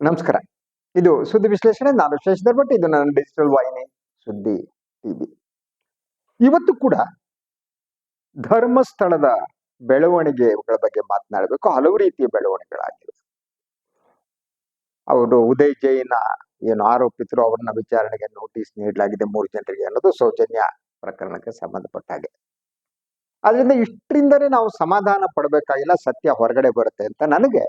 ನಮಸ್ಕಾರ. ಇದು ಸುದ್ದಿ ವಿಶ್ಲೇಷಣೆ, ನಾನು ಶಶಿಧರ್ ಭಟ್ ಇದು ನನ್ನ ಡಿಜಿಟಲ್ ವಾಹಿನಿ, ಸುದ್ದಿ ಟಿವಿ ಇವತ್ತು ಕೂಡ ಧರ್ಮಸ್ಥಳದ ಬೆಳವಣಿಗೆಗಳ ಬಗ್ಗೆ ಮಾತನಾಡಬೇಕು. ಹಲವು ರೀತಿಯ ಬೆಳವಣಿಗೆಗಳಾಗಿವೆ. ಅವರು ಉದಯ್ ಜೈನ ಏನು ಆರೋಪಿತರು, ಅವ್ರನ್ನ ವಿಚಾರಣೆಗೆ ನೋಟಿಸ್ ನೀಡಲಾಗಿದೆ ಮೂರು ಜನರಿಗೆ ಅನ್ನೋದು ಸೌಜನ್ಯ ಪ್ರಕರಣಕ್ಕೆ ಸಂಬಂಧಪಟ್ಟ ಹಾಗೆ ಅದರಿಂದ ಇಷ್ಟರಿಂದನೇ ನಾವು ಸಮಾಧಾನ ಪಡಬೇಕಾಗಿಲ್ಲ, ಸತ್ಯ ಹೊರಗಡೆ ಬರುತ್ತೆ ಅಂತ ನನಗೆ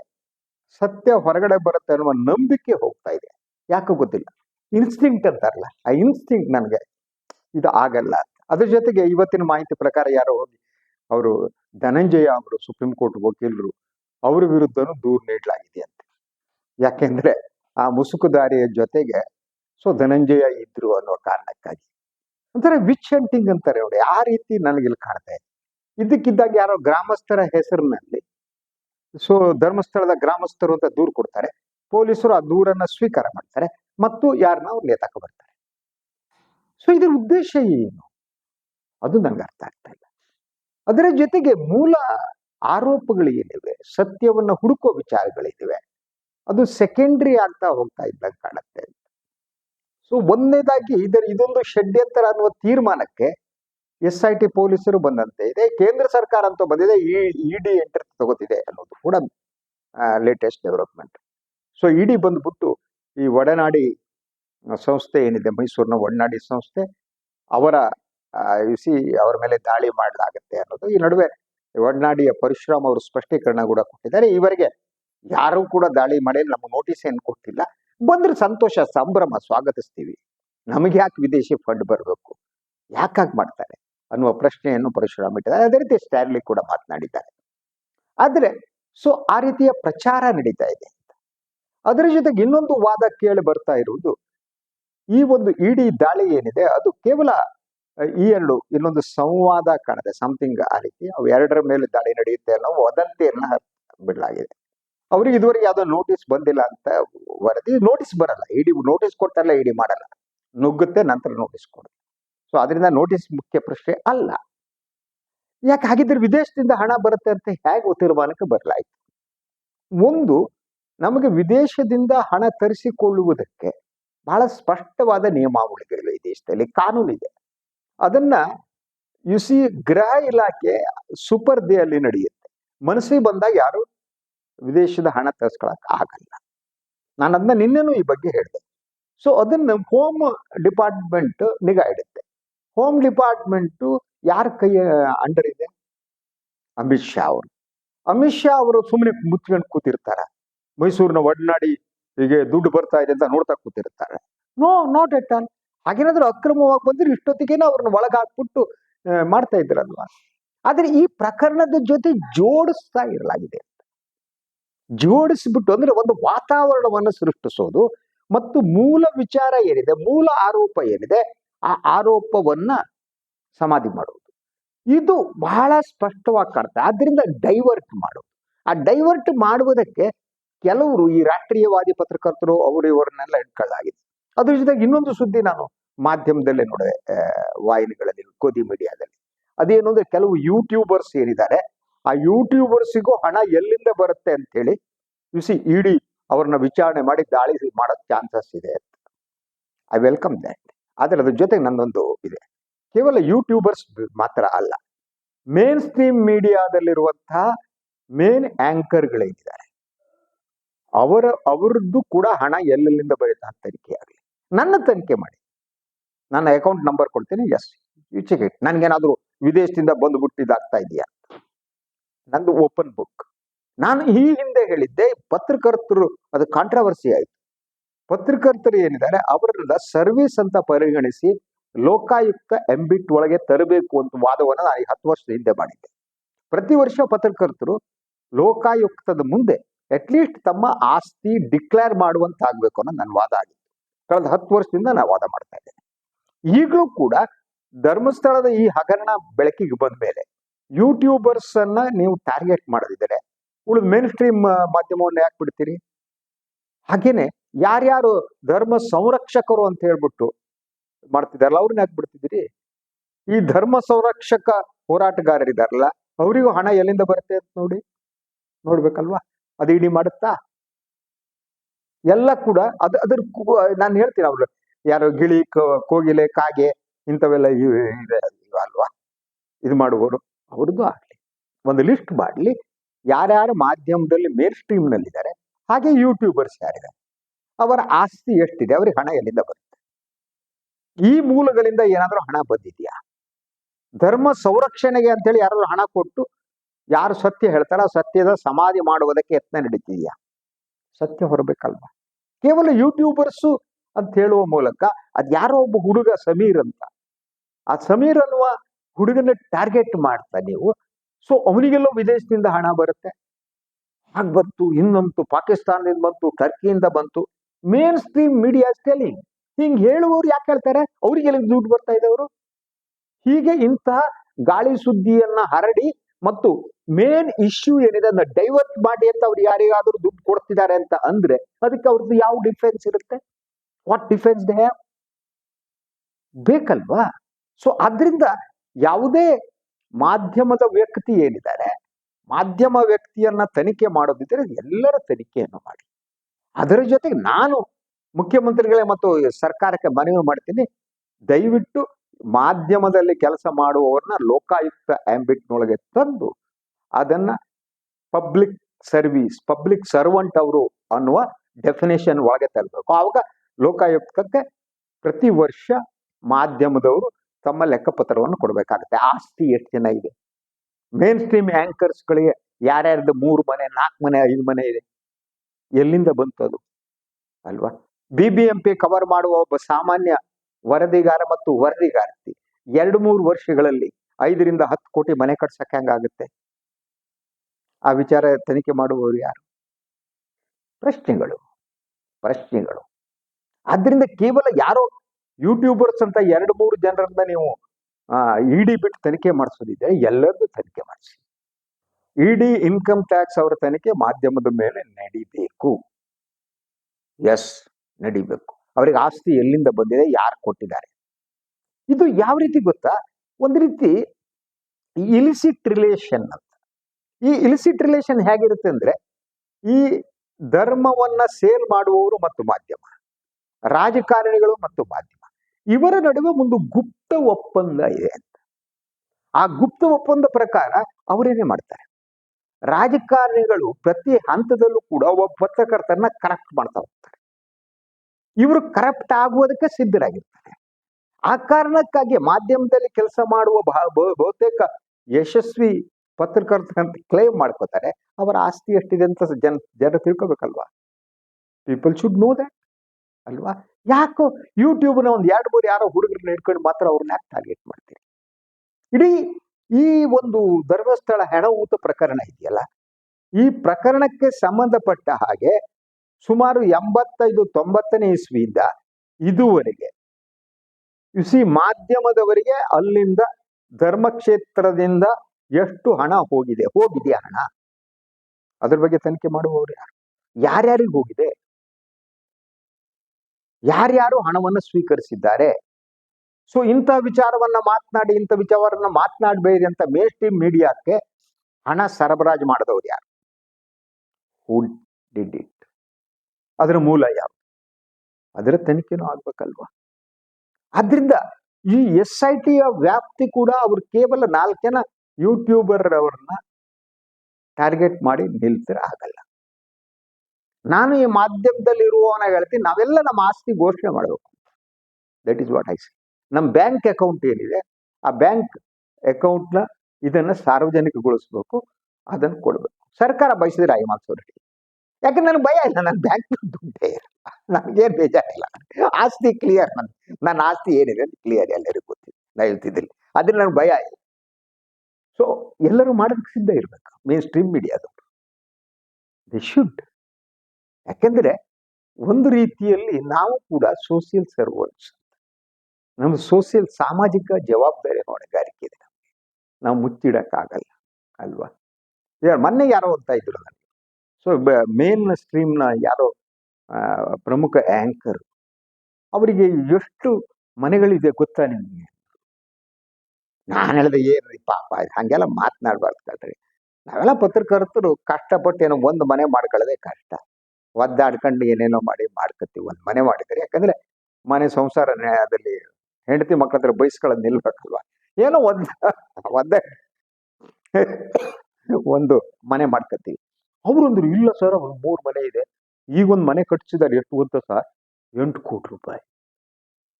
ಸತ್ಯ ಹೊರಗಡೆ ಬರುತ್ತೆ ಅನ್ನುವ ನಂಬಿಕೆ ಹೋಗ್ತಾ ಇದೆ. ಯಾಕೋ ಗೊತ್ತಿಲ್ಲ. ಇನ್ಸ್ಟಿಂಕ್ಟ್ ಅಂತಾರಲ್ಲ, ಆ ಇನ್ಸ್ಟಿಂಕ್ಟ್ ನನಗೆ ಇದು ಆಗಲ್ಲ. ಅದ್ರ ಜೊತೆಗೆ ಇವತ್ತಿನ ಮಾಹಿತಿ ಪ್ರಕಾರ ಯಾರೋ ಹೋಗಿ ಅವರು ಧನಂಜಯ ಅವರು ಸುಪ್ರೀಂ ಕೋರ್ಟ್ ವಕೀಲರು ಅವ್ರ ವಿರುದ್ಧನೂ ದೂರು ನೀಡಲಾಗಿದೆ ಅಂತ. ಯಾಕೆಂದ್ರೆ ಆ ಮುಸುಕುದಾರಿಯ ಜೊತೆಗೆ ಸೊ ಧನಂಜಯ ಇದ್ರು ಅನ್ನೋ ಕಾರಣಕ್ಕಾಗಿ. ಒಂಥರ ವಿಚ್ ಹಂಟಿಂಗ್ ಅಂತಾರೆ ನೋಡಿ ಆ ರೀತಿ ನನಗೆ ಇಲ್ಲಿ ಕಾಣ್ತಾ ಇದೆ. ಇದಕ್ಕಿದ್ದಾಗ ಯಾರೋ ಗ್ರಾಮಸ್ಥರ ಹೆಸರಿನಲ್ಲಿ ಸೊ ಧರ್ಮಸ್ಥಳದ ಗ್ರಾಮಸ್ಥರು ಅಂತ ದೂರು ಕೊಡ್ತಾರೆ. ಪೊಲೀಸರು ಆ ದೂರನ್ನ ಸ್ವೀಕಾರ ಮಾಡ್ತಾರೆ ಮತ್ತು ಯಾರನ್ನ ಅವ್ರು ನೇತಾಕ ಬರ್ತಾರೆ. ಸೊ ಇದರ ಉದ್ದೇಶ ಏನು? ಅದು ನನಗೆ ಅರ್ಥ ಆಗ್ತಾ ಇಲ್ಲ. ಅದರ ಜೊತೆಗೆ ಮೂಲ ಆರೋಪಗಳು ಏನಿವೆ ಸತ್ಯವನ್ನ ಹುಡುಕೋ ವಿಚಾರಗಳಿವೆ ಅದು ಸೆಕೆಂಡ್ರಿ ಆಗ್ತಾ ಹೋಗ್ತಾ ಇದ್ದಂಗೆ ಕಾಣುತ್ತೆ ಸೊ ಒಂದನೇದಾಗಿ ಇದರ, ಇದೊಂದು ಷಡ್ಯಂತರ ಅನ್ನುವ ತೀರ್ಮಾನಕ್ಕೆ ಎಸ್ ಐ ಟಿ ಪೊಲೀಸರು ಬಂದಂತೆ ಇದೆ. ಕೇಂದ್ರ ಸರ್ಕಾರ ಅಂತೂ ಬಂದಿದೆ. ಇ ಡಿ ಎಂಟ್ರಿ ತಗೋತಿದೆ ಅನ್ನೋದು ಕೂಡ ಲೇಟೆಸ್ಟ್ ಡೆವಲಪ್ಮೆಂಟ್ ಸೊ ಇಡಿ ಬಂದ್ಬಿಟ್ಟು ಈ ಒಡನಾಡಿ ಸಂಸ್ಥೆ ಏನಿದೆ, ಮೈಸೂರಿನ ಒಡನಾಡಿ ಸಂಸ್ಥೆ, ಅವರ ಸಿ ಅವರ ಮೇಲೆ ದಾಳಿ ಮಾಡಲಾಗುತ್ತೆ ಅನ್ನೋದು ಈ ನಡುವೆ ಒಡನಾಡಿಯ ಪರಶುರಾಮ್ ಅವರು ಸ್ಪಷ್ಟೀಕರಣ ಕೂಡ ಕೊಟ್ಟಿದ್ದಾರೆ. ಈವರೆಗೆ ಯಾರೂ ಕೂಡ ದಾಳಿ ಮಾಡಿ ನಮಗೆ ನೋಟಿಸ್ ಏನು ಕೊಟ್ಟಿಲ್ಲ. ಬಂದ್ರೆ ಸಂತೋಷ, ಸಂಭ್ರಮ, ಸ್ವಾಗತಿಸ್ತೀವಿ. ನಮಗೆ ಯಾಕೆ ವಿದೇಶಿ ಫಂಡ್ ಬರಬೇಕು? ಯಾಕಾಗಿ ಮಾಡ್ತಾರೆ? ಅನ್ನುವ ಪ್ರಶ್ನೆಯನ್ನು ಪರಶುರಾಮ್ ಇಟ್ಟಿದ್ದಾರೆ. ಅದೇ ರೀತಿ ಸ್ಟ್ಯಾನ್ಲಿ ಕೂಡ ಮಾತನಾಡಿದ್ದಾರೆ. ಆದ್ರೆ, ಸೊ ಆ ರೀತಿಯ ಪ್ರಚಾರ ನಡೀತಾ ಇದೆ ಅದರ ಜೊತೆಗೆ ಇನ್ನೊಂದು ವಾದ ಕೇಳಿ ಬರ್ತಾ ಇರುವುದು, ಈ ಒಂದು ಇಡೀ ದಾಳಿ ಏನಿದೆ, ಅದು ಕೇವಲ ಈ ಎರಡು, ಇನ್ನೊಂದು ಸಂವಾದ ಕಾಣುತ್ತೆ. ಸಮಥಿಂಗ್ ಆ ರೀತಿ. ಅವು ಎರಡರ ಮೇಲೆ ದಾಳಿ ನಡೆಯುತ್ತೆ ಅನ್ನೋ ವದಂತಿಯನ್ನ ಬಿಡಲಾಗಿದೆ. ಅವ್ರಿಗೆ ಇದುವರೆಗೆ ಯಾವುದೋ ನೋಟಿಸ್ ಬಂದಿಲ್ಲ ಅಂತ ವರದಿ. ನೋಟಿಸ್ ಬರಲ್ಲ. ಇಡಿ, ನೋಟಿಸ್ ಕೊಟ್ಟಲ್ಲ ಇಡಿ ಮಾಡಲ್ಲ. ನುಗ್ಗುತ್ತೆ, ನಂತರ ನೋಟಿಸ್ ಕೊಡುತ್ತೆ. ಸೊ ಅದರಿಂದ ನೋಟಿಸ್ ಮುಖ್ಯ ಪ್ರಶ್ನೆ ಅಲ್ಲ. ಯಾಕೆ ಹಾಗಿದ್ರೆ ವಿದೇಶದಿಂದ ಹಣ ಬರುತ್ತೆ ಅಂತ ಹೇಗೆ ತೀರ್ಮಾನಕ್ಕೆ ಬರಲಾಯಿತು? ಒಂದು, ನಮಗೆ ವಿದೇಶದಿಂದ ಹಣ ತರಿಸಿಕೊಳ್ಳುವುದಕ್ಕೆ ಬಹಳ ಸ್ಪಷ್ಟವಾದ ನಿಯಮಾವಳಿಗಳಿವೆ ಈ ದೇಶದಲ್ಲಿ, ಕಾನೂನಿದೆ. ಅದನ್ನ ಯು ಸಿ ಗೃಹ ಇಲಾಖೆ ಸುಪರ್ದೆಯಲ್ಲಿ ನಡೆಯುತ್ತೆ. ಮನಸ್ಸಿಗೆ ಬಂದಾಗ ಯಾರು ವಿದೇಶದ ಹಣ ತರಿಸ್ಕೊಳಕ್ ಆಗಲ್ಲ. ನಾನು ಅದನ್ನ ನಿನ್ನೆನೂ ಈ ಬಗ್ಗೆ ಹೇಳಿದೆ. ಸೊ ಅದನ್ನ ಹೋಮ್ ಡಿಪಾರ್ಟ್ಮೆಂಟ್ ನಿಗಾ ಇಡುತ್ತೆ. ಹೋಮ್ ಡಿಪಾರ್ಟ್ಮೆಂಟು ಯಾರ ಕೈಯ ಅಂಡರ್ ಇದೆ? ಅಮಿತ್ ಶಾ ಅವರು. ಅಮಿತ್ ಶಾ ಅವರು ಸುಮ್ಮನೆ ಮುಚ್ಕೊಂಡು ಕೂತಿರ್ತಾರೆ. ಮೈಸೂರಿನ ಒಡನಾಡಿ ಹೀಗೆ ದುಡ್ಡು ಬರ್ತಾ ಇದೆ ಅಂತ ನೋಡ್ತಾ ಕೂತಿರ್ತಾರೆ. ನೋ ನಾಟ್ ಎಟ್ ಆಲ್ ಹಾಗೇನಾದ್ರೂ ಅಕ್ರಮವಾಗಿ ಬಂದ್ರೆ ಇಷ್ಟೊತ್ತಿಗೇನೆ ಅವ್ರನ್ನ ಒಳಗಾಕ್ಬಿಟ್ಟು ಮಾಡ್ತಾ ಇದ್ರಲ್ವಾ? ಆದ್ರೆ ಈ ಪ್ರಕರಣದ ಜೊತೆ ಜೋಡಿಸ್ತಾ ಇರಲಾಗಿದೆ. ಜೋಡಿಸ್ಬಿಟ್ಟು ಅಂದ್ರೆ ಒಂದು ವಾತಾವರಣವನ್ನು ಸೃಷ್ಟಿಸೋದು ಮತ್ತು ಮೂಲ ವಿಚಾರ ಏನಿದೆ, ಮೂಲ ಆರೋಪ ಏನಿದೆ ಆ ಆರೋಪವನ್ನ ಸಮಾಧಿ ಮಾಡುವುದು. ಇದು ಬಹಳ ಸ್ಪಷ್ಟವಾಗಿ ಕಾಣುತ್ತೆ. ಆದ್ರಿಂದ ಡೈವರ್ಟ್ ಮಾಡೋದು ಆ ಡೈವರ್ಟ್ ಮಾಡುವುದಕ್ಕೆ ಕೆಲವರು ಈ ರಾಷ್ಟ್ರೀಯವಾದಿ ಪತ್ರಕರ್ತರು ಅವರು ಇವರನ್ನೆಲ್ಲ ಇಟ್ಕೊಳ್ಳಾಗಿದೆ ಅದ್ರ ಜೊತೆಗೆ ಇನ್ನೊಂದು ಸುದ್ದಿ ನಾನು ಮಾಧ್ಯಮದಲ್ಲೇ ನೋಡಿದೆ ವಾಹಿನಿಗಳಲ್ಲಿ, ಗೋಧಿ ಮೀಡಿಯಾದಲ್ಲಿ. ಅದೇನು ಅಂದ್ರೆ ಕೆಲವು ಯೂಟ್ಯೂಬರ್ಸ್ ಏನಿದ್ದಾರೆ, ಆ ಯೂಟ್ಯೂಬರ್ಸಿಗೂ ಹಣ ಎಲ್ಲಿಂದ ಬರುತ್ತೆ ಅಂತ ಹೇಳಿ ಯುಸಿ ಇಡಿ ಅವ್ರನ್ನ ವಿಚಾರಣೆ ಮಾಡಿ ದಾಳಿ ಮಾಡೋ ಚಾನ್ಸಸ್ ಇದೆ ಅಂತ. ಐ ವೆಲ್ಕಮ್ ದ್ಯಾಟ್ ಆದ್ರೆ ಅದ್ರ ಜೊತೆಗೆ ನಂದೊಂದು ಇದೆ. ಕೇವಲ ಯೂಟ್ಯೂಬರ್ಸ್ ಮಾತ್ರ ಅಲ್ಲ ಮೇನ್ ಸ್ಟ್ರೀಮ್ ಮೀಡಿಯಾದಲ್ಲಿರುವಂತಹ ಮೇನ್ ಆಂಕರ್ಗಳೇನಿದ್ದಾರೆ ಅವರ, ಅವರದ್ದು ಕೂಡ ಹಣ ಎಲ್ಲೆಲ್ಲಿಂದ ಬರುತ್ತೆ ತನಿಖೆ ಆಗಲಿ. ನನ್ನ ತನಿಖೆ ಮಾಡಿ. ನನ್ನ ಅಕೌಂಟ್ ನಂಬರ್ ಕೊಡ್ತೀನಿ ಎಸ್ ಇಟ್ ನನ್ಗೇನಾದರೂ ವಿದೇಶದಿಂದ ಬಂದ್ಬಿಟ್ಟು ಇದಾಗ್ತಾ ಇದೆಯಾ? ನಂದು ಓಪನ್ ಬುಕ್ ನಾನು ಈ ಹಿಂದೆ ಹೇಳಿದ್ದೆ, ಪತ್ರಕರ್ತರು, ಅದು ಕಾಂಟ್ರವರ್ಸಿ ಆಯ್ತು. ಪತ್ರಕರ್ತರು ಏನಿದ್ದಾರೆ ಅವರನ್ನ ಸರ್ವಿಸ್ ಅಂತ ಪರಿಗಣಿಸಿ ಲೋಕಾಯುಕ್ತ ಎಂಬಿಟ್ ಒಳಗೆ ತರಬೇಕು ಅಂತ ವಾದವನ್ನು ನಾನು ಈ ಹತ್ತು ವರ್ಷದ ಹಿಂದೆ ಮಾಡಿದ್ದೆ. ಪ್ರತಿ ವರ್ಷ ಪತ್ರಕರ್ತರು ಲೋಕಾಯುಕ್ತದ ಮುಂದೆ ಅಟ್ಲೀಸ್ಟ್ ತಮ್ಮ ಆಸ್ತಿ ಡಿಕ್ಲೇರ್ ಮಾಡುವಂತ ಆಗ್ಬೇಕು ಅನ್ನೋ ನನ್ನ ವಾದ ಆಗಿತ್ತು. ಕಳೆದ ಹತ್ತು ವರ್ಷದಿಂದ ನಾನು ವಾದ ಮಾಡ್ತಾ ಇದ್ದೇನೆ. ಈಗಲೂ ಕೂಡ ಧರ್ಮಸ್ಥಳದ ಈ ಹಗರಣ ಬೆಳಕಿಗೆ ಬಂದ ಮೇಲೆ ಯೂಟ್ಯೂಬರ್ಸ್ ಅನ್ನ ನೀವು ಟಾರ್ಗೆಟ್ ಮಾಡದಿದ್ದರೆ, ಉಳಿದ ಮೇನ್ ಸ್ಟ್ರೀಮ್ ಮಾಧ್ಯಮವನ್ನು ಯಾಕೆ ಬಿಡ್ತೀರಿ? ಹಾಗೇನೆ ಯಾರ್ಯಾರು ಧರ್ಮ ಸಂರಕ್ಷಕರು ಅಂತ ಹೇಳ್ಬಿಟ್ಟು ಮಾಡ್ತಿದಾರಲ್ಲ ಅವ್ರನ್ನ ಯಾಕೆ ಬಿಡ್ತಿದಿರಿ ಈ ಧರ್ಮ ಸಂರಕ್ಷಕ ಹೋರಾಟಗಾರರಿದಾರಲ್ಲ, ಅವರಿಗೂ ಹಣ ಎಲ್ಲಿಂದ ಬರುತ್ತೆ ಅಂತ ನೋಡಿ, ನೋಡ್ಬೇಕಲ್ವಾ? ಅದು ಇಡಿ ಮಾಡುತ್ತಾ? ಎಲ್ಲ ಕೂಡ ಅದ, ಅದ್ರ ನಾನು ಹೇಳ್ತೀನಿ ಅವ್ರು ಯಾರು ಗಿಳಿ ಕೋಗಿಲೆ, ಕಾಗೆ, ಇಂಥವೆಲ್ಲ ಇದೆ ಅಲ್ವಾ ಇದು ಮಾಡುವವರು, ಅವ್ರದ್ದು ಆಗಲಿ. ಒಂದು ಲಿಸ್ಟ್ ಮಾಡಲಿ. ಯಾರ್ಯಾರು ಮಾಧ್ಯಮದಲ್ಲಿ ಮೇನ್ ಸ್ಟ್ರೀಮ್ನಲ್ಲಿದ್ದಾರೆ ಹಾಗೆ ಯೂಟ್ಯೂಬರ್ಸ್ ಯಾರಿದ್ದಾರೆ. ಅವರ ಆಸ್ತಿ ಎಷ್ಟಿದೆ, ಅವ್ರಿಗೆ ಹಣ ಎಲ್ಲಿಂದ ಬರುತ್ತೆ? ಈ ಮೂಲಗಳಿಂದ ಏನಾದರೂ ಹಣ ಬಂದಿದೆಯಾ? ಧರ್ಮ ಸಂರಕ್ಷಣೆಗೆ ಅಂತೇಳಿ ಯಾರಾದ್ರೂ ಹಣ ಕೊಟ್ಟು ಯಾರು ಸತ್ಯ ಹೇಳ್ತಾರೋ ಸತ್ಯದ ಸಮಾಧಿ ಮಾಡುವುದಕ್ಕೆ ಯತ್ನ ನಡೀತಿದೆಯಾ? ಸತ್ಯ ಹೊರಬೇಕಲ್ವಾ? ಕೇವಲ ಯೂಟ್ಯೂಬರ್ಸು ಅಂತ ಹೇಳುವ ಮೂಲಕ ಅದ್ ಯಾರೋ ಒಬ್ಬ ಹುಡುಗ ಸಮೀರ್ ಅಂತ. ಆ ಸಮೀರ್ ಅನ್ನುವ ಹುಡುಗನ ಟಾರ್ಗೆಟ್ ಮಾಡ್ತಾ ನೀವು. ಸೊ, ಅವನಿಗೆಲ್ಲೋ ವಿದೇಶದಿಂದ ಹಣ ಬರುತ್ತೆ. ಹಾಗೆ ಬಂತು ಇನ್ನಂತು ಪಾಕಿಸ್ತಾನದಿಂದ ಬಂತು, ಟರ್ಕಿಯಿಂದ ಬಂತು. ಮೇನ್ ಸ್ಟ್ರೀಮ್ ಮೀಡಿಯಾ ಟೆಲಿಂಗ್ ಹಿಂಗ್ ಹೇಳುವವರು ಯಾಕೆ ಹೇಳ್ತಾರೆ? ಅವ್ರಿಗೆ ಎಲ್ಲಿ ದುಡ್ಡು ಬರ್ತಾ ಇದೆ ಅವರು? ಹೀಗೆ ಇಂತಹ ಗಾಳಿ ಸುದ್ದಿಯನ್ನ ಹರಡಿ ಮತ್ತು ಮೇನ್ ಇಶ್ಯೂ ಏನಿದೆ ಅದನ್ನ ಡೈವರ್ಟ್ ಮಾಡಿ ಅಂತ ಅವ್ರು ಯಾರಿಗಾದ್ರೂ ದುಡ್ಡು ಕೊಡ್ತಿದ್ದಾರೆ ಅಂತ ಅಂದ್ರೆ ಅದಕ್ಕೆ ಅವ್ರದ್ದು ಯಾವ ಡಿಫೆನ್ಸ್ ಇರುತ್ತೆ? ವಾಟ್ ಡಿಫೆನ್ಸ್ ದೇ ಹ್ಯಾವ್ ಬೇಕಲ್ವಾ? ಸೊ ಅದರಿಂದ ಯಾವುದೇ ಮಾಧ್ಯಮದ ವ್ಯಕ್ತಿ ಏನಿದ್ದಾರೆ? ಮಾಧ್ಯಮ ವ್ಯಕ್ತಿಯನ್ನ ತನಿಖೆ ಮಾಡೋದಿದ್ರೆ ಎಲ್ಲರ ತನಿಖೆಯನ್ನು ಮಾಡಿ. ಅದರ ಜೊತೆಗೆ ನಾನು ಮುಖ್ಯಮಂತ್ರಿಗಳೇ ಮತ್ತು ಸರ್ಕಾರಕ್ಕೆ ಮನವಿ ಮಾಡ್ತೀನಿ. ದಯವಿಟ್ಟು ಮಾಧ್ಯಮದಲ್ಲಿ ಕೆಲಸ ಮಾಡುವವರನ್ನ ಲೋಕಾಯುಕ್ತ ಆಂಬಿಟ್ನೊಳಗೆ ತಂದು ಅದನ್ನ ಪಬ್ಲಿಕ್ ಸರ್ವಿಸ್, ಪಬ್ಲಿಕ್ ಸರ್ವೆಂಟ್ ಅವರು ಅನ್ನುವ ಡೆಫಿನೇಷನ್ ಒಳಗೆ ತರಬೇಕು. ಆವಾಗ ಲೋಕಾಯುಕ್ತಕ್ಕೆ ಪ್ರತಿ ವರ್ಷ ಮಾಧ್ಯಮದವರು ತಮ್ಮ ಲೆಕ್ಕಪತ್ರವನ್ನು ಕೊಡಬೇಕಾಗುತ್ತೆ. ಆಸ್ತಿ ಎಷ್ಟು ಜನ ಇದೆ? ಮೇನ್ ಸ್ಟ್ರೀಮ್ ಆ್ಯಂಕರ್ಸ್ಗಳಿಗೆ ಯಾರ್ಯಾರ್ದು ಮೂರು ಮನೆ, ನಾಲ್ಕು ಮನೆ, ಐದು ಮನೆ ಇದೆ? ಎಲ್ಲಿಂದ ಬಂತು ಅದು ಅಲ್ವಾ ಬಿ ಬಿ ಎಂ ಕವರ್ ಮಾಡುವ ಒಬ್ಬ ಸಾಮಾನ್ಯ ವರದಿಗಾರ ಮತ್ತು ವರದಿಗಾರ್ತಿ. ಎರಡು ಮೂರು ವರ್ಷಗಳಲ್ಲಿ ಐದರಿಂದ ಹತ್ತು ಕೋಟಿ ಮನೆ ಕಟ್ಸಕ್ಕೆ ಹೆಂಗಾಗುತ್ತೆ? ಆ ವಿಚಾರ ತನಿಖೆ ಮಾಡುವವರು ಯಾರು? ಪ್ರಶ್ನೆಗಳು. ಪ್ರಶ್ನೆಗಳು. ಆದ್ರಿಂದ ಕೇವಲ ಯಾರೋ ಯೂಟ್ಯೂಬರ್ಸ್ ಅಂತ ಎರಡು ಮೂರು ಜನರನ್ನ ನೀವು ಇಡಿ ಬಿಟ್ಟು ತನಿಖೆ ಮಾಡಿಸೋದಿದ್ರೆ ಎಲ್ಲರಿಗೂ ತನಿಖೆ ಮಾಡಿಸಿ. ಇಡಿ ಇನ್ಕಮ್ ಟ್ಯಾಕ್ಸ್ ಅವರ ತನಿಖೆ ಮಾಧ್ಯಮದ ಮೇಲೆ ನಡಿಬೇಕು. ಎಸ್ ನಡಿಬೇಕು. ಅವರಿಗೆ ಆಸ್ತಿ ಎಲ್ಲಿಂದ ಬಂದಿದೆ, ಯಾರು ಕೊಟ್ಟಿದ್ದಾರೆ? ಇದು ಯಾವ ರೀತಿ ಗೊತ್ತಾ? ಒಂದು ರೀತಿ ಇಲಿಸಿಟ್ ರಿಲೇಷನ್ ಅಂತ. ಈ ಇಲಿಸಿಟ್ ರಿಲೇಷನ್ ಹೇಗಿರುತ್ತೆ ಅಂದ್ರೆ, ಈ ಧರ್ಮವನ್ನ ಸೇಲ್ ಮಾಡುವವರು ಮತ್ತು ಮಾಧ್ಯಮ, ರಾಜಕಾರಣಿಗಳು ಮತ್ತು ಮಾಧ್ಯಮ. ಇವರ ನಡುವೆ ಒಂದು ಗುಪ್ತ ಒಪ್ಪಂದ ಇದೆ ಅಂತ. ಆ ಗುಪ್ತ ಒಪ್ಪಂದ ಪ್ರಕಾರ ಅವರೇನೇ ಮಾಡ್ತಾರೆ? ರಾಜಕಾರಣಿಗಳು ಪ್ರತಿ ಹಂತದಲ್ಲೂ ಕೂಡ ಒಬ್ಬ ಪತ್ರಕರ್ತರನ್ನ ಕರಪ್ಟ್ ಮಾಡ್ತಾ ಹೋಗ್ತಾರೆ. ಇವರು ಕರಪ್ಟ್ ಆಗುವುದಕ್ಕೆ ಸಿದ್ಧರಾಗಿರ್ತಾರೆ. ಆ ಕಾರಣಕ್ಕಾಗಿ ಮಾಧ್ಯಮದಲ್ಲಿ ಕೆಲಸ ಮಾಡುವ ಬಹ- ಬಹುತೇಕ ಯಶಸ್ವಿ ಪತ್ರಕರ್ತ ಅಂತ ಕ್ಲೈಮ್ ಮಾಡ್ಕೋತಾರೆ ಅವರ ಆಸ್ತಿ ಎಷ್ಟಿದೆ ಅಂತ ಜನ ಜನ ತಿಳ್ಕೊಬೇಕಲ್ವಾ? ಪೀಪಲ್ ಶುಡ್ ನೋ ದಟ್ ಅಲ್ವಾ? ಯಾಕೋ ಯೂಟ್ಯೂಬ್ನ ಒಂದು ಎರಡು ಮೂರು ಯಾರೋ ಹುಡುಗರನ್ನ ಹಿಡ್ಕೊಂಡು ಮಾತ್ರ ಅವ್ರನ್ನ ಯಾಕೆ ಟಾರ್ಗೆಟ್ ಮಾಡ್ತೀರಿ. ಇಡೀ ಈ ಒಂದು ಧರ್ಮಸ್ಥಳ ಹೆಣವೂತ ಪ್ರಕರಣ ಇದೆಯಲ್ಲ, ಈ ಪ್ರಕರಣಕ್ಕೆ ಸಂಬಂಧಪಟ್ಟ ಹಾಗೆ ಸುಮಾರು ಎಂಬತ್ತೈದು ತೊಂಬತ್ತನೇ ಇಸ್ವಿಯಿಂದ ಇದುವರೆಗೆ ಸಿ ಮಾಧ್ಯಮದವರಿಗೆ ಅಲ್ಲಿಂದ ಧರ್ಮಕ್ಷೇತ್ರದಿಂದ ಎಷ್ಟು ಹಣ ಹೋಗಿದೆ, ಹೋಗಿದೆಯಾ ಹಣ? ಅದ್ರ ಬಗ್ಗೆ ತನಿಖೆ ಮಾಡುವವರು ಯಾರು? ಯಾರ್ಯಾರಿಗೆ ಹೋಗಿದೆ? ಯಾರ್ಯಾರು ಹಣವನ್ನು ಸ್ವೀಕರಿಸಿದ್ದಾರೆ? ಸೊ ಇಂಥ ವಿಚಾರವನ್ನ ಮಾತನಾಡಿ, ಇಂಥ ವಿಚಾರವನ್ನ ಮಾತನಾಡಬೇಡಿ ಅಂತ ಸ್ಟ್ರೀಮ್ ಮೀಡಿಯಾಕ್ಕೆ ಹಣ ಸರಬರಾಜು ಮಾಡಿದವರು ಯಾರು? ಹೂ ಡಿಡ್ ಇಟ್ ಅದರ ಮೂಲ ಯಾರು? ಅದರ ತನಿಖೆನೂ ಆಗ್ಬೇಕಲ್ವಾ? ಆದ್ರಿಂದ ಈ ಎಸ್ ಐ ಟಿಯ ವ್ಯಾಪ್ತಿ ಕೂಡ ಅವರು ಕೇವಲ ನಾಲ್ಕು ಜನ ಯೂಟ್ಯೂಬರ್ ಅವ್ರನ್ನ ಟಾರ್ಗೆಟ್ ಮಾಡಿ ನಿಲ್ತಿರ ಆಗಲ್ಲ. ನಾನು ಈ ಮಾಧ್ಯಮದಲ್ಲಿ ಇರುವವನ ಹೇಳ್ತೀನಿ, ನಾವೆಲ್ಲ ನಮ್ಮ ಆಸ್ತಿ ಘೋಷಣೆ ಮಾಡಬೇಕು. That is what I see ನಮ್ಮ ಬ್ಯಾಂಕ್ ಅಕೌಂಟ್ ಏನಿದೆ, ಆ ಬ್ಯಾಂಕ್ ಅಕೌಂಟ್ನ ಇದನ್ನು ಸಾರ್ವಜನಿಕಗೊಳಿಸ್ಬೇಕು, ಅದನ್ನು ಕೊಡಬೇಕು. ಸರ್ಕಾರ ಬಯಸಿದ್ರೆ ಐ ಆಲ್ಸೋ ರೆಡಿ ಯಾಕಂದ್ರೆ ನನಗೆ ಭಯ ಇಲ್ಲ ನನ್ನ ಬ್ಯಾಂಕ್ ದುಡ್ಡೇ ಇರಲ್ಲ ನನಗೇನು ಬೇಜಾರಿಲ್ಲ. ಆಸ್ತಿ ಕ್ಲಿಯರ್ ನನ್ನ ನನ್ನ ಆಸ್ತಿ ಏನಿದೆ ಅಂತ ಕ್ಲಿಯರ್ ಎಲ್ಲರಿಗೂ ಗೊತ್ತಿದೆ, ನಾ ಹೇಳ್ತಿದ್ದಿಲ್ಲ ಅದ್ರ ನನಗೆ ಭಯ ಇಲ್ಲ. ಸೊ ಎಲ್ಲರೂ ಮಾಡೋದಕ್ಕೆ ಸಿದ್ಧ ಇರಬೇಕು ಮೇನ್ ಸ್ಟ್ರೀಮ್ ಮೀಡಿಯಾದವರು ದಿ ಶುಡ್ ಯಾಕೆಂದರೆ, ಒಂದು ರೀತಿಯಲ್ಲಿ ನಾವು ಕೂಡ ಸೋಷಿಯಲ್ ಸರ್ವೆಂಟ್ಸ್ ನಮ್ಮ ಸೋಷಿಯಲ್ ಸಾಮಾಜಿಕ ಜವಾಬ್ದಾರಿ ಹೊಣೆಗಾರಿಕೆ ಇದೆ ನಾವು ಮುಚ್ಚಿಡಕ್ಕಾಗಲ್ಲ, ಅಲ್ವಾ? ಮೊನ್ನೆ ಯಾರೋ ಅಂತ ಇದ್ರು ನನಗೆ. ಸೊ ಮೇನ್ ಸ್ಟ್ರೀಮ್ನ ಯಾರೋ ಪ್ರಮುಖ ಆ್ಯಂಕರ್ ಅವರಿಗೆ ಎಷ್ಟು ಮನೆಗಳಿದೆ ಗೊತ್ತಾ ನಿಮಗೆ? ನಾನು ಹೇಳಿದೆ, ಏನ್ರಿ ಪಾಪ ಹಾಗೆಲ್ಲ ಮಾತನಾಡ್ಬಾರ್ದು ಕಳ್ರಿ ನಾವೆಲ್ಲ ಪತ್ರಕರ್ತರು, ಕಷ್ಟಪಟ್ಟು ಏನೋ ಒಂದು ಮನೆ ಮಾಡ್ಕೊಳ್ಳೋದೇ ಕಷ್ಟ. ಒದ್ದಾಡ್ಕೊಂಡು ಏನೇನೋ ಮಾಡಿ ಮಾಡ್ಕೊತೀವಿ ಒಂದು ಮನೆ ಮಾಡಿದ್ರೆ ಯಾಕಂದರೆ ಮನೆ ಸಂಸಾರ ನ್ಯಾಯದಲ್ಲಿ ಹೆಂಡತಿ ಮಕ್ಕಳ ಹತ್ರ ಬಯಸ್ಕೊಳ್ಳ ನಿಲ್ಬೇಕಲ್ವ? ಏನೋ ಒಂದ್ ಒಂದೇ ಒಂದು ಮನೆ ಮಾಡ್ಕೊತೀವಿ ಅವ್ರು ಅಂದ್ರು ಇಲ್ಲ ಸರ್ ಒಂದು ಮೂರು ಮನೆ ಇದೆ. ಈಗ ಒಂದು ಮನೆ ಕಟ್ಸಿದಾರೆ ಎಷ್ಟು ಗೊತ್ತ ಸರ್? ಎಂಟು ಕೋಟಿ ರೂಪಾಯಿ.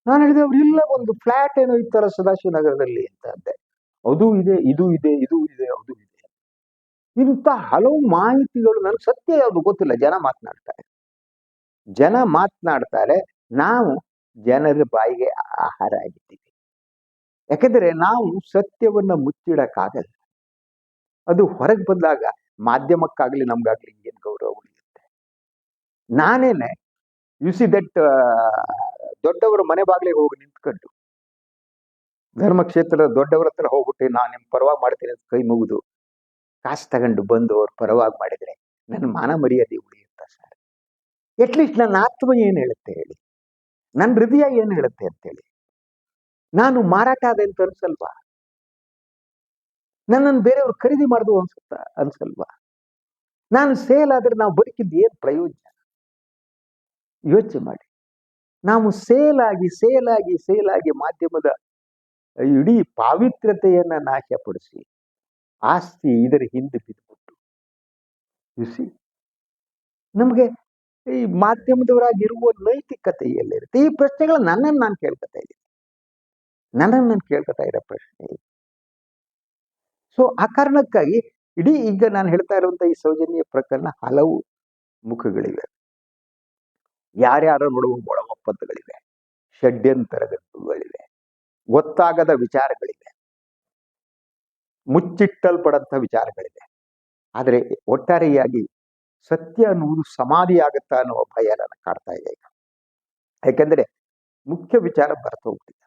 ನಾನು ಹೇಳಿದೆ, ಅವ್ರು ಇಲ್ಲ, ಒಂದು ಫ್ಲಾಟ್ ಏನೋ ಇತ್ತಲ್ಲ ಸದಾಶಿವನಗರದಲ್ಲಿ ಅಂತ ಅಂದೆ. ಅದು ಇದೆ, ಇದು ಇದೆ ಇದು ಇದೆ, ಅದು ಇದೆ. ಇಂಥ ಹಲವು ಮಾಹಿತಿಗಳು ನನಗೆ ಸತ್ಯ ಯಾವುದು ಗೊತ್ತಿಲ್ಲ. ಜನ ಮಾತನಾಡ್ತಾರೆ. ಜನ ಮಾತನಾಡ್ತಾರೆ, ನಾವು ಜನರ ಬಾಯಿಗೆ ಆಹಾರ ಆಗಿದ್ದೀವಿ. ಯಾಕಂದ್ರೆ ನಾವು ಸತ್ಯವನ್ನ ಮುಚ್ಚಿಡಕ್ಕಾಗಲ್ಲ. ಅದು ಹೊರಗೆ ಬಂದಾಗ ಮಾಧ್ಯಮಕ್ಕಾಗಲಿ ನಮ್ಗಾಗ್ಲಿ ಏನು ಗೌರವ ಉಳಿಯುತ್ತೆ? ನಾನೇನೆ ಯು ಸಿ ದಟ್ ದೊಡ್ಡವರ ಮನೆ ಬಾಗಿಲಿಗೆ ಹೋಗಿ ನಿಂತ್ಕೊಂಡು, ಧರ್ಮಕ್ಷೇತ್ರದ ದೊಡ್ಡವರ ಹತ್ರ ಹೋಗ್ಬಿಟ್ಟು ನಾನು ನಿಮ್ ಪರವಾಗಿ ಮಾಡ್ತೀನಿ ಅಂತ ಕೈ ಮುಗಿದು, ಕಾಸು ತಗೊಂಡು ಬಂದು ಅವ್ರ ಪರವಾಗಿ ಮಾಡಿದ್ರೆ ನನ್ನ ಮಾನ ಮರ್ಯಾದೆ ಉಳಿಯುತ್ತಾ ಸರ್ ಅಟ್ಲೀಸ್ಟ್ ನನ್ನ ಆತ್ಮ ಏನು ಹೇಳುತ್ತೆ ಹೇಳಿ? ನನ್ನ ಹೃದಯ ಏನ್ ಹೇಳುತ್ತೆ ಅಂತೇಳಿ. ನಾನು ಮಾರಾಟ ಆದೆ ಅಂತ ಅನ್ಸಲ್ವಾ? ನನ್ನನ್ನು ಬೇರೆಯವ್ರು ಖರೀದಿ ಮಾಡಿದ್ವು ಅನ್ಸುತ್ತ ಅನ್ಸಲ್ವಾ? ನಾನು ಸೇಲ್ ಆದ್ರೆ ನಾವು ಬದುಕಿದ್ದು ಏನ್ ಪ್ರಯೋಜನ? ಯೋಚನೆ ಮಾಡಿ. ನಾವು ಸೇಲ್ ಆಗಿ ಸೇಲ್ ಆಗಿ ಸೇಲ್ ಆಗಿ ಮಾಧ್ಯಮದ ಇಡೀ ಪಾವಿತ್ರ್ಯತೆಯನ್ನ ನಾಶಪಡಿಸಿ ಆಸ್ತಿ ಇದರ ಹಿಂದೆ ಬಿದ್ದುಬಿಟ್ಟು. ಸಿ ನಮಗೆ ಈ ಮಾಧ್ಯಮದವರಾಗಿರುವ ನೈತಿಕತೆ ಎಲ್ಲಿರುತ್ತೆ ಈ ಪ್ರಶ್ನೆಗಳು ನನ್ನನ್ನು ನಾನು ಕೇಳ್ಕೊತಾ ಇದ್ದೀನಿ. ನನ್ನನ್ನು ನಾನು ಕೇಳ್ಕೊತಾ ಇರೋ ಪ್ರಶ್ನೆ. ಸೊ ಆ ಕಾರಣಕ್ಕಾಗಿ ಇಡೀ ಈಗ ನಾನು ಹೇಳ್ತಾ ಇರುವಂತ ಈ ಸೌಜನ್ಯ ಪ್ರಕರಣ ಹಲವು ಮುಖಗಳಿವೆ. ಯಾರ್ಯಾರ ನೋಡುವ ಒಳ ಒಪ್ಪಂದಗಳಿವೆ. ಷಡ್ಯಂತರಗಳಿವೆ ಗೊತ್ತಾಗದ ವಿಚಾರಗಳಿವೆ. ಮುಚ್ಚಿಟ್ಟಲ್ಪಡಂತ ವಿಚಾರಗಳಿವೆ. ಆದರೆ ಒಟ್ಟಾರೆಯಾಗಿ ಸತ್ಯ ಅನ್ನುವುದು ಸಮಾಧಿ ಆಗುತ್ತಾ ಅನ್ನುವ ಭಯ ನನ್ನ ಕಾಡ್ತಾ ಇದೆ ಈಗ. ಯಾಕೆಂದರೆ ಮುಖ್ಯ ವಿಚಾರ ಬರ್ತಾ ಹೋಗ್ತಿದೆ.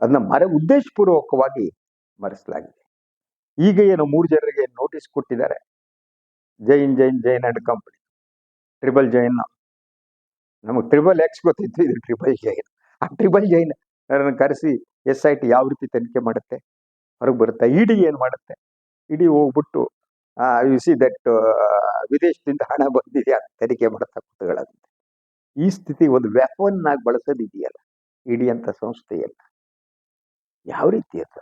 ಅದನ್ನ ಮರೆ ಉದ್ದೇಶಪೂರ್ವಕವಾಗಿ ಮರೆಸಲಾಗಿದೆ. ಈಗ ಏನು ಮೂರು ಜನರಿಗೆ ನೋಟಿಸ್ ಕೊಟ್ಟಿದ್ದಾರೆ. Jain Jain Jain and company triple Jain ನಮಗೆ ಟ್ರಿಬಲ್ ಎಕ್ಸ್ ಗೊತ್ತಿತ್ತು, ಇದು ಟ್ರಿಬಲ್ ಜೈನ್ ಆ ಟ್ರಿಬಲ್ ಜೈನ್ ಕರೆಸಿ ಎಸ್ ಐ ಟಿ ಯಾವ ರೀತಿ ತನಿಖೆ ಮಾಡುತ್ತೆ? ಹೊರಗೆ ಬರುತ್ತೆ? ಇಡಿ ಏನು ಮಾಡುತ್ತೆ? ಇಡಿ ಹೋಗ್ಬಿಟ್ಟು ಯು ಸಿ ದಟ್ ವಿದೇಶದಿಂದ ಹಣ ಬಂದಿದೆ ಅಂತ ತನಿಖೆ ಮಾಡ್ತಾ ಕೂತ್ಕೊಳ್ಳೋದಂತೆ ಈ ಸ್ಥಿತಿ ಒಂದು ವ್ಯಾಪನ್ ಆಗಿ ಬಳಸೋದು ಇದೆಯಲ್ಲ ಇಡಿ ಅಂತ ಸಂಸ್ಥೆಯಲ್ಲ. ಯಾವ ರೀತಿ ಅಂತ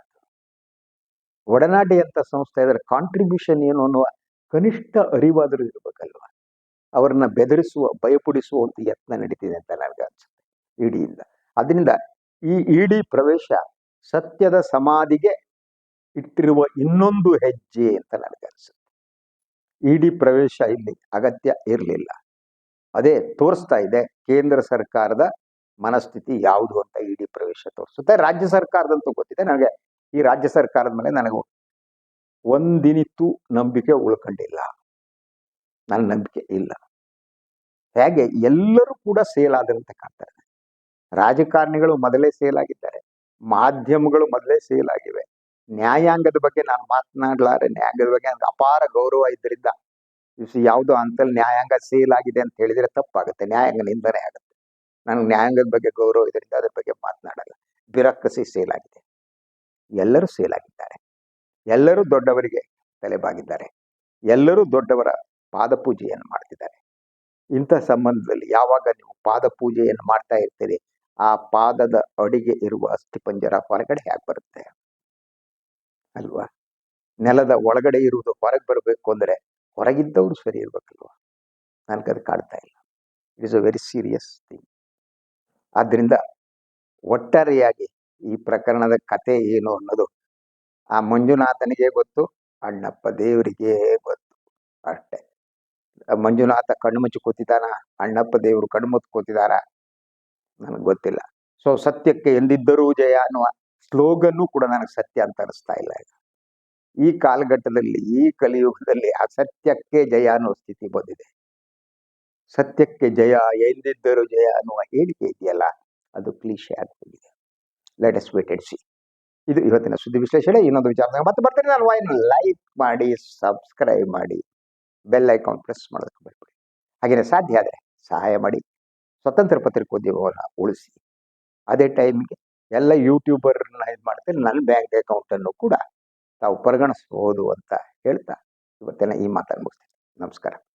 ಒಡನಾಡಿ ಅಂತ ಸಂಸ್ಥೆ ಅದರ ಕಾಂಟ್ರಿಬ್ಯೂಷನ್ ಏನು ಅನ್ನುವ ಕನಿಷ್ಠ ಅರಿವಾದರೂ ಇರಬೇಕಲ್ವಾ? ಅವರನ್ನ ಬೆದರಿಸುವ ಭಯಪಡಿಸುವ ಒಂದು ಯತ್ನ ನಡೀತಿದೆ ಅಂತ ನನಗೆ ಅನ್ಸುತ್ತೆ. ಇಡಿಯಿಂದ. ಅದರಿಂದ ಈ ಇಡಿ ಪ್ರವೇಶ ಸತ್ಯದ ಸಮಾಧಿಗೆ ಇಟ್ಟಿರುವ ಇನ್ನೊಂದು ಹೆಜ್ಜೆ ಅಂತ ನನಗೆ ಅನ್ಸುತ್ತೆ. ಇಡಿ ಪ್ರವೇಶ ಇಲ್ಲಿ ಅಗತ್ಯ ಇರಲಿಲ್ಲ. ಅದೇ ತೋರಿಸ್ತಾ ಇದೆ ಕೇಂದ್ರ ಸರ್ಕಾರದ ಮನಸ್ಥಿತಿ ಯಾವುದು ಅಂತ ಇಡಿ ಪ್ರವೇಶ ತೋರಿಸುತ್ತೆ. ರಾಜ್ಯ ಸರ್ಕಾರದಂತೂ ಗೊತ್ತಿದೆ. ನನಗೆ ಈ ರಾಜ್ಯ ಸರ್ಕಾರದ ಮೇಲೆ ನನಗೆ ಒಂದಿನಿತ್ತು ನಂಬಿಕೆ ಉಳ್ಕೊಂಡಿಲ್ಲ. ನನ್ನ ನಂಬಿಕೆ ಇಲ್ಲ. ಹೇಗೆ ಎಲ್ಲರೂ ಕೂಡ ಸೇಲ್ ಆದಂತ ಕಾಣ್ತಾರೆ ರಾಜಕಾರಣಿಗಳು ಮೊದಲೇ ಸೇಲ್ ಆಗಿದ್ದಾರೆ. ಮಾಧ್ಯಮಗಳು ಮೊದಲೇ ಸೇಲ್ ಆಗಿವೆ. ನ್ಯಾಯಾಂಗದ ಬಗ್ಗೆ ನಾನು ಮಾತನಾಡಲಾರೆ. ನ್ಯಾಯಾಂಗದ ಬಗ್ಗೆ ನನಗೆ ಅಪಾರ ಗೌರವ ಇದ್ದರಿಂದ ಯಾವುದೋ ಅಂತಲ್ಲಿ ನ್ಯಾಯಾಂಗ ಸೇಲ್ ಆಗಿದೆ ಅಂತ ಹೇಳಿದ್ರೆ ತಪ್ಪಾಗುತ್ತೆ. ನ್ಯಾಯಾಂಗ ನಿಂದನೆ ಆಗುತ್ತೆ. ನನಗೆ ನ್ಯಾಯಾಂಗದ ಬಗ್ಗೆ ಗೌರವ ಇದರಿಂದ ಅದ್ರ ಬಗ್ಗೆ ಮಾತನಾಡಲ್ಲ. ಬಿರಕ್ಕಸಿ ಸೇಲ್ ಆಗಿದೆ. ಎಲ್ಲರೂ ಸೇಲ್ ಆಗಿದ್ದಾರೆ. ಎಲ್ಲರೂ ದೊಡ್ಡವರಿಗೆ ತಲೆಬಾಗಿದ್ದಾರೆ. ಎಲ್ಲರೂ ದೊಡ್ಡವರ ಪಾದ ಪೂಜೆಯನ್ನು ಮಾಡ್ತಿದ್ದಾರೆ. ಇಂಥ ಸಂಬಂಧದಲ್ಲಿ ಯಾವಾಗ ನೀವು ಪಾದ ಪೂಜೆಯನ್ನು ಮಾಡ್ತಾ ಇರ್ತೀರಿ, ಆ ಪಾದದ ಅಡಿಗೆ ಇರುವ ಅಸ್ಥಿಪಂಜರ ಹೊರಗಡೆ ಹೇಗೆ ಬರುತ್ತೆ? ಅಲ್ವಾ? ನೆಲದ ಒಳಗಡೆ ಇರುವುದು ಹೊರಗೆ ಬರಬೇಕು ಅಂದರೆ ಹೊರಗಿದ್ದವರು ಸರಿ ಇರ್ಬೇಕಲ್ವಾ? ನನಗದು ಕಾಡ್ತಾ ಇಲ್ಲ. It is a very serious thing ಆದ್ದರಿಂದ ಒಟ್ಟಾರೆಯಾಗಿ ಈ ಪ್ರಕರಣದ ಕತೆ ಏನು ಅನ್ನೋದು ಆ ಮಂಜುನಾಥನಿಗೆ ಗೊತ್ತು, ಅಣ್ಣಪ್ಪ ದೇವರಿಗೆ ಗೊತ್ತು ಅಷ್ಟೇ. ಮಂಜುನಾಥ ಕಣ್ಣು ಮುಚ್ಚಿ ಕೂತಿದ್ದಾನ? ಅಣ್ಣಪ್ಪ ದೇವರು ಕಣ್ಣು ಮುಚ್ಚಿ ಕೂತಿದಾರ ನನಗೆ ಗೊತ್ತಿಲ್ಲ. ಸೊ ಸತ್ಯಕ್ಕೆ ಎಂದಿದ್ದರೂ ಜಯ ಅನ್ನುವ ಸ್ಲೋಗನ್ನು ಕೂಡ ನನಗೆ ಸತ್ಯ ಅಂತ ಅನಿಸ್ತಾ ಇಲ್ಲ ಈಗ. ಈ ಕಾಲಘಟ್ಟದಲ್ಲಿ, ಈ ಕಲಿಯುಗದಲ್ಲಿ ಅಸತ್ಯಕ್ಕೆ ಜಯ ಅನ್ನೋ ಸ್ಥಿತಿ ಬಂದಿದೆ. ಸತ್ಯಕ್ಕೆ ಜಯ, ಎಂದಿದ್ದರೂ ಜಯ ಅನ್ನುವ ಹೇಳಿಕೆ ಇದೆಯಲ್ಲ, ಅದು cliche let us wait see ಇದು ಇವತ್ತಿನ ಸುದ್ದಿ ವಿಶ್ಲೇಷಣೆ, ಇನ್ನೊಂದು ವಿಚಾರದಾಗ ಮತ್ತೆ ಬರ್ತೀನಿ ನಾನು. ವಾಯಿನ ಲೈಕ್ ಮಾಡಿ ಸಬ್ಸ್ಕ್ರೈಬ್ ಮಾಡಿ ಬೆಲ್ ಐಕಾನ್ ಪ್ರೆಸ್ ಮಾಡೋದಕ್ಕೆ ಬರ್ಬಿಡಿ ಹಾಗೆಯೇ ಸಾಧ್ಯ ಆದರೆ ಸಹಾಯ ಮಾಡಿ. ಸ್ವತಂತ್ರ ಪತ್ರಿಕೋದ್ಯಮವನ್ನು ಉಳಿಸಿ. ಅದೇ ಟೈಮ್ಗೆ ಎಲ್ಲ ಯೂಟ್ಯೂಬರ್ನ ಇದು ಮಾಡ್ತೇನೆ ನನ್ನ ಬ್ಯಾಂಕ್ ಅಕೌಂಟನ್ನು ಕೂಡ ತಾವು ಪರಿಗಣಿಸ್ಬೋದು ಅಂತ ಹೇಳ್ತಾ ಇವತ್ತಿನ ಈ ಮಾತನ್ನು ಮುಗಿಸ್ತೀನಿ. ನಮಸ್ಕಾರ.